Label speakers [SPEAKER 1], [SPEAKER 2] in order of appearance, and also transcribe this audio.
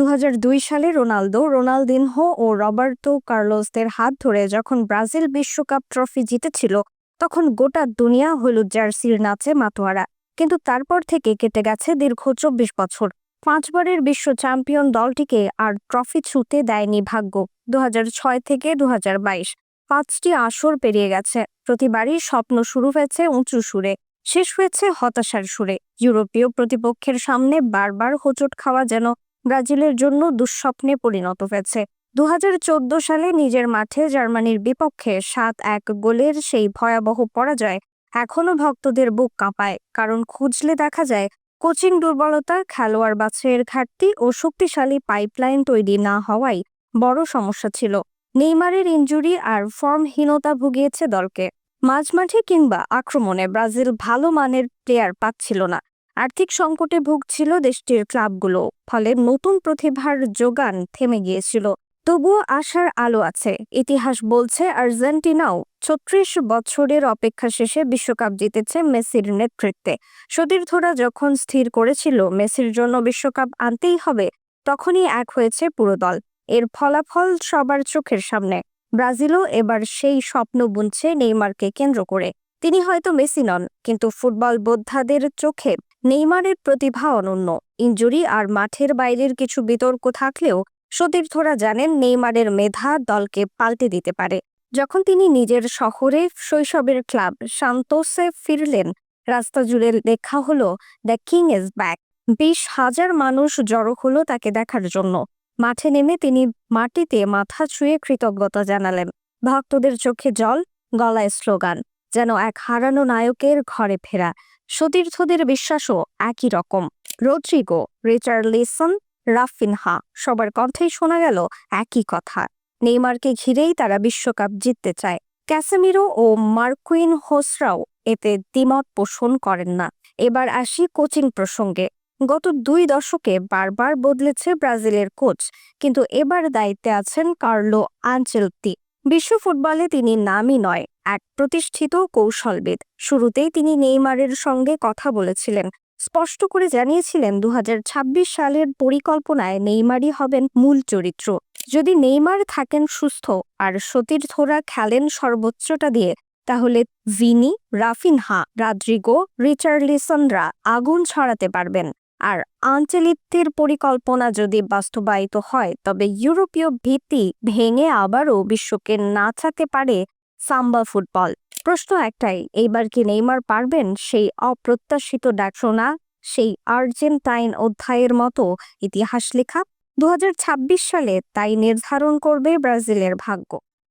[SPEAKER 1] দু হাজার দুই সালে রোনালদো, রোনালদিনহো ও রবার্তো কার্লোসদের হাত ধরে যখন ব্রাজিল বিশ্বকাপ ট্রফি জিতেছিল, তখন গোটা দুনিয়া হলুদ জার্সির নাচে মাতোয়ারা। কিন্তু তারপর থেকে কেটে গেছে দীর্ঘ চব্বিশ বছর। পাঁচবারের বিশ্ব চ্যাম্পিয়ন দলটিকে আর ট্রফি ছুতে দেয়নি ভাগ্য। দু হাজার ছয় থেকে দু পাঁচটি আসর পেরিয়ে গেছে। প্রতিবারই স্বপ্ন শুরু হয়েছে উঁচু সুরে। শেষ হয়েছে হতাশার সুরে। ইউরোপীয় প্রতিপক্ষের সামনে বারবার হোঁচট খাওয়া যেন ব্রাজিলের জন্য দুঃস্বপ্নে পরিণত হয়েছে। দু হাজার চোদ্দ সালে নিজের মাঠে জার্মানির বিপক্ষে সাত এক গোলের সেই ভয়াবহ পরাজয় এখনও ভক্তদের বুক কাঁপায়। কারণ খুঁজলে দেখা যায়, কোচিং দুর্বলতা, খেলোয়াড় বাছাইয়ের ঘাটতি ও শক্তিশালী পাইপলাইন তৈরি না হওয়াই বড় সমস্যা ছিল। নেইমারের ইঞ্জুরি আর ফর্মহীনতা ভুগিয়েছে দলকে। মাঝমাঠে কিংবা আক্রমণে ব্রাজিল ভালো মানের প্লেয়ার পাচ্ছিল না। আর্থিক সংকটে ভুগছিল দেশটির ক্লাবগুলো, ফলে নতুন প্রতিভার যোগান থেমে গিয়েছিল। তবুও আশার আলো আছে। ইতিহাস বলছে, আর্জেন্টিনাও ছত্রিশ বছরের অপেক্ষা শেষে বিশ্বকাপ জিতেছে মেসির নেতৃত্বে। সতীর্থরা যখন স্থির করেছিল মেসির জন্য বিশ্বকাপ আনতেই হবে, তখনই এক হয়েছে পুরো দল। এর ফলাফল সবার চোখের সামনে। ব্রাজিলও এবার সেই স্বপ্ন বুনছে নেইমারকে কেন্দ্র করে। তিনি হয়তো মেসি নন, কিন্তু ফুটবল বোদ্ধাদের চোখে নেইমারের প্রতিভা অনন্য। ইঞ্জুরি আর মাঠের বাইরের কিছু বিতর্ক থাকলেও সতীর্থরা জানেন নেইমারের মেধা দলকে পাল্টে দিতে পারে। যখন তিনি নিজের শহরে শৈশবের ক্লাব সান্তোসে ফিরলেন, রাস্তা জুড়ে লেখা হলো, দ্য কিং ইজ ব্যাক। বিশ হাজার মানুষ জড়ো হলো তাকে দেখার জন্য। মাঠে নেমে তিনি মাটিতে মাথা ছুঁয়ে কৃতজ্ঞতা জানালেন। ভক্তদের চোখে জল, গলায় স্লোগান, যেন এক হারানো নায়কের ঘরে ফেরা। সতীর্থদের বিশ্বাসও একই রকম। রোদ্রিগো রিচার্লিসন রাফিনহা, সবার কণ্ঠেই শোনা গেল একই কথা। নেইমারকে ঘিরেই তারা বিশ্বকাপ জিততে চায়। ক্যাসেমিরো ও মার্কুইন হোসরাও এতে দ্বিমত পোষণ করেন না। এবার আসি কোচিং প্রসঙ্গে। গত দুই দশকে বারবার বদলেছে ব্রাজিলের কোচ, কিন্তু এবার দায়িত্বে আছেন কার্লো আঞ্চেলতি বিশ্ব ফুটবলে তিনি নামই নয় এক প্রতিষ্ঠিত কৌশলবিদ। শুরুতেই তিনি নেইমারের সঙ্গে কথা বলেছিলেন। স্পষ্ট করে জানিয়েছিলেন দু হাজার ছাব্বিশ সালের পরিকল্পনায় নেইমারই হবেন মূল চরিত্র। যদি নেইমার থাকেন সুস্থ আর সতীর্থরা খেলেন সর্বোচ্চটা দিয়ে, তাহলে ভিনি, রাফিনহা, রাদ্রিগো, রিচার্লিসনরা আগুন ছড়াতে পারবেন। আর আঞ্চলিকদের পরিকল্পনা যদি বাস্তবায়িত হয়, তবে ইউরোপীয় ভিত্তি ভেঙে আবারও বিশ্বকে নাচাতে পারে সাম্বা ফুটবল। প্রশ্ন একটাই, এইবার কি নেইমার পারবেন? সেই অপ্রত্যাশিত ডাকশোনা সেই আর্জেন্টাইন অধ্যায়ের মতো ইতিহাস লেখা। দু হাজার ছাব্বিশ সালে তাই নির্ধারণ করবে ব্রাজিলের ভাগ্য।